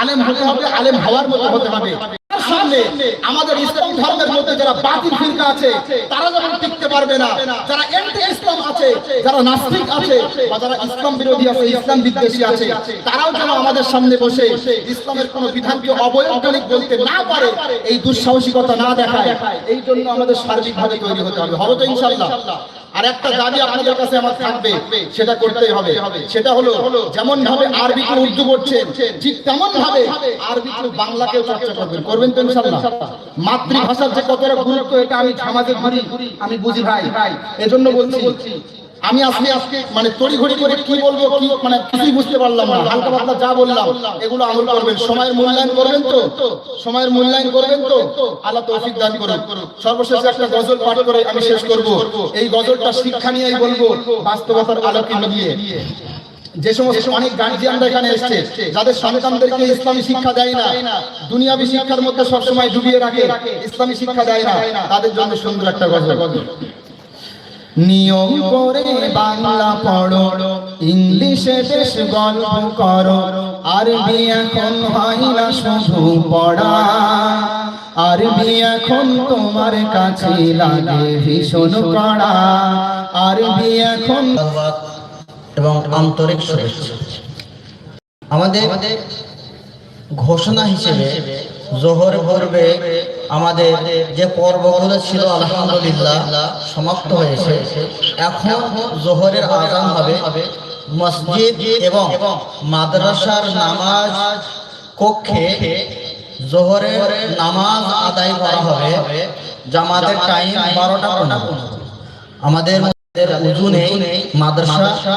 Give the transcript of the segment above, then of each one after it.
আলেম হতে হবে, আলেম হওয়ার মতো হতে হবে। আমাদের ইসলাম ধর্মের মধ্যে যারা বাতিল ফিরকা আছে, তারা যেমন টিকতে পারবে না, যারা এন্টি ইসলাম আছে, যারা নাস্তিক আছে, বা যারা ইসলাম বিরোধী আছে, ইসলাম বিদ্বেষী আছে, তারাও যেন আমাদের সামনে বসে ইসলামের কোন বিধানকে অবৈজ্ঞানিক বলতে না পারে, এই দুঃসাহসিকতা না দেখায়, এই জন্য আমাদের সার্বিকভাবে তৈরি হতে হবে। হবে তো ইনশাল্লাহ আর একটা দাবি আপনাদের কাছে আমার থাকবে সেটা করতেই হবে। সেটা হলো যেমন ভাবে আরবি কে উর্দু করছেন ঠিক তেমন ভাবে আরবি কে বাংলাকেও চর্চা করবেন। করবেন তো ইনশাআল্লাহ মাতৃভাষার যে কতটা গুরুত্ব এটা আমি সমাজে ঘুরি আমি বুঝি ভাই। এজন্য বলছি আমি আজকে আজকে মানে তড়িঘড়ি করে কি বলব, কি মানে কিছুই বুঝতে পারলাম না। হালকা পাতলা যা বললাম, এগুলো আমল করবেন। সময়ের মূল্যায়ন করবেন তো? সময়ের মূল্যায়ন করবেন তো? আল্লাহ তৌফিক দান করুন। সর্বশেষে একটা গজল পাঠ করে আমি শেষ করব। এই গজলটা শিক্ষা নিয়েই বলব, বাস্তবতার আলোকে মিলিয়ে। যে সমস্ত অনেক গার্জিয়ানরা এখানে এসছে, যাদের সন্তানদেরকে ইসলামী শিক্ষা দেয় না, দুনিয়াবী শিক্ষার মধ্যে সবসময় ডুবিয়ে রাখে, ইসলামী শিক্ষা দেয় না, তাদের জন্য সুন্দর একটা গজল। নিয়ম করে বাংলা পড়ো, ইংলিশে বেশ গল্প করো, আরবি এখন হয় না শুধু পড়া। আরবি এখন তোমার কাছে লাগে ভীষণ কড়া। আরবি এখন এবং আন্তরিক শুভেচ্ছা। আমাদের ঘোষণা হিসেবে জোহর পূর্বে আমাদের যে পর্বগুলো ছিল, আলহামদুলিল্লাহ, সমাপ্ত হয়েছে। এখন জোহরের আজান হবে। মসজিদ এবং মাদ্রাসার নামাজ কক্ষে জোহরের নামাজ আদায় করা হবে। জামাতের টাইম বারোটা আমাদের মাদ্রাসা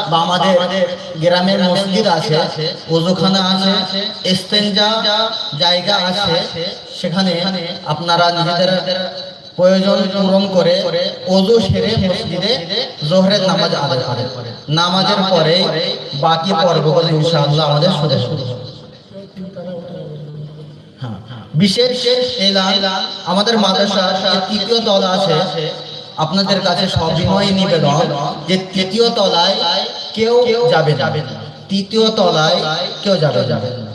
প্রয়োজন পূরণ করে অজু সেরে মসজিদে জোহরের নামাজ আদায় করে নামাজের পরে বাকি ইনশাআল্লাহ আমাদের হ্যাঁ, বিশেষ আমাদের মাদ্রাসার যে তৃতীয় দল আছে আপনাদের কাছে সবিনয় নিবেদন যে তৃতীয় তলায় কেউ যাবে যাবে তৃতীয় তলায় কেউ যাবে যাবে না।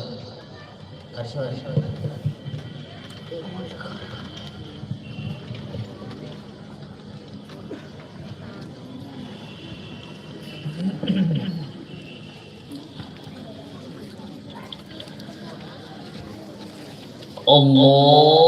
Allah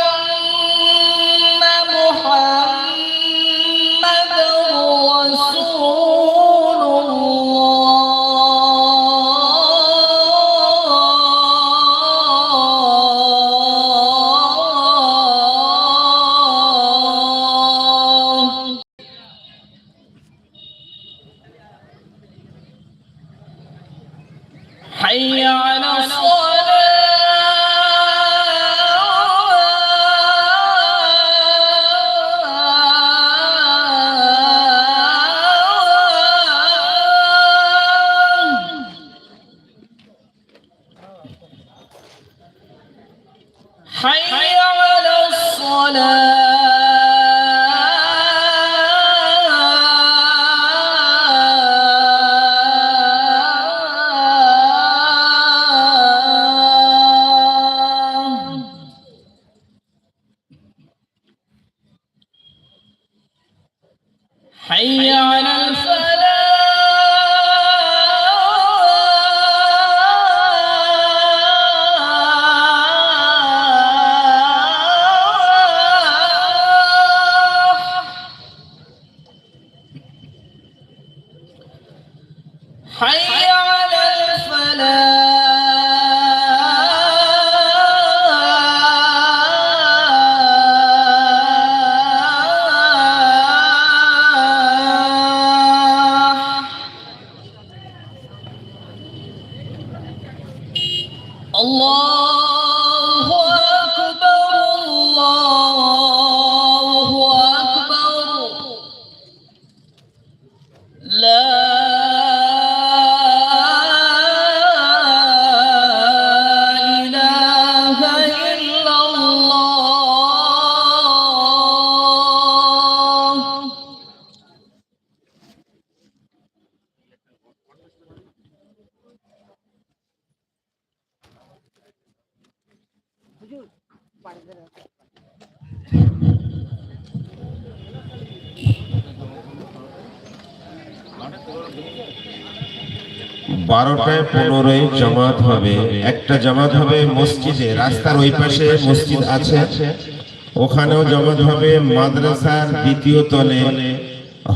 حي على الفلاح বারোটায় পনেরোই জামাত হবে। একটা জামাত হবে মসজিদে, রাস্তার ওই পাশে মসজিদ আছে। ওখানেও জামাত হবে মাদ্রাসার দ্বিতীয় তলে।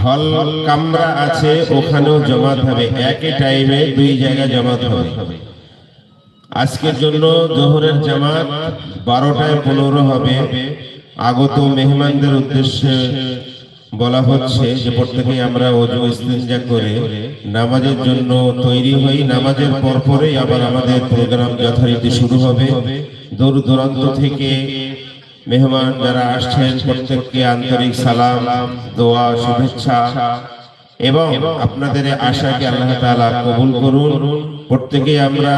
হল, কামরা আছে, ওখানেও জামাত হবে। একই টাইমে দুই জায়গায় জামাত হবে। আজকের জন্য জোহরের জামাত বারোটায় পনেরো হবে। আগত মেহমানদের উদ্দেশ্যে বলা হচ্ছে যে প্রত্যেকেই আমরা অজু ইস্তেঞ্জা করে নামাজের জন্য তৈরি হই। নামাজের পরপরেই আবার আমাদের প্রোগ্রাম যথারীতি শুরু হবে। দূর দূরান্ত থেকে মেহমান যারা আসছেন, প্রত্যেককে আন্তরিক সালাম, দোয়া, শুভেচ্ছা। এবং আপনাদের আশাকে আল্লাহ তাআলা কবুল করুন। প্রত্যেকেই আমরা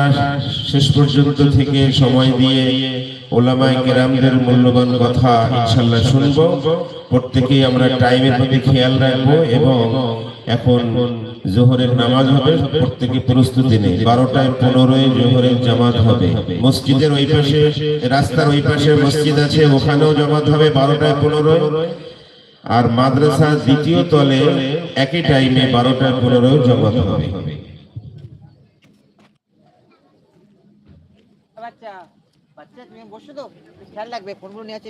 শেষ পর্যন্ত থেকে সময় দিয়ে ওলামায়ে কেরামদের মূল্যবান কথা ইনশাআল্লাহ শুনব। প্রত্যেকেই আমরা টাইমের প্রতি খেয়াল রাখব এবং এখন জোহরের নামাজ হবে প্রত্যেকে প্রস্তুতি নেই। বারোটায় পনেরোই জোহরের জামাত হবে। মসজিদের ওই পাশে রাস্তার ওই পাশে মসজিদ আছে ওখানেও জামাত হবে। বারোটায় পনেরোয় আর মাদ্রাসা দ্বিতীয় তলে একই টাইমে বারোটা পনেরো জগত হবে। বাচ্চা বাচ্চা, তুমি বসো তো খেয়াল রাখবে, ফোনগুলো নিয়ে আছে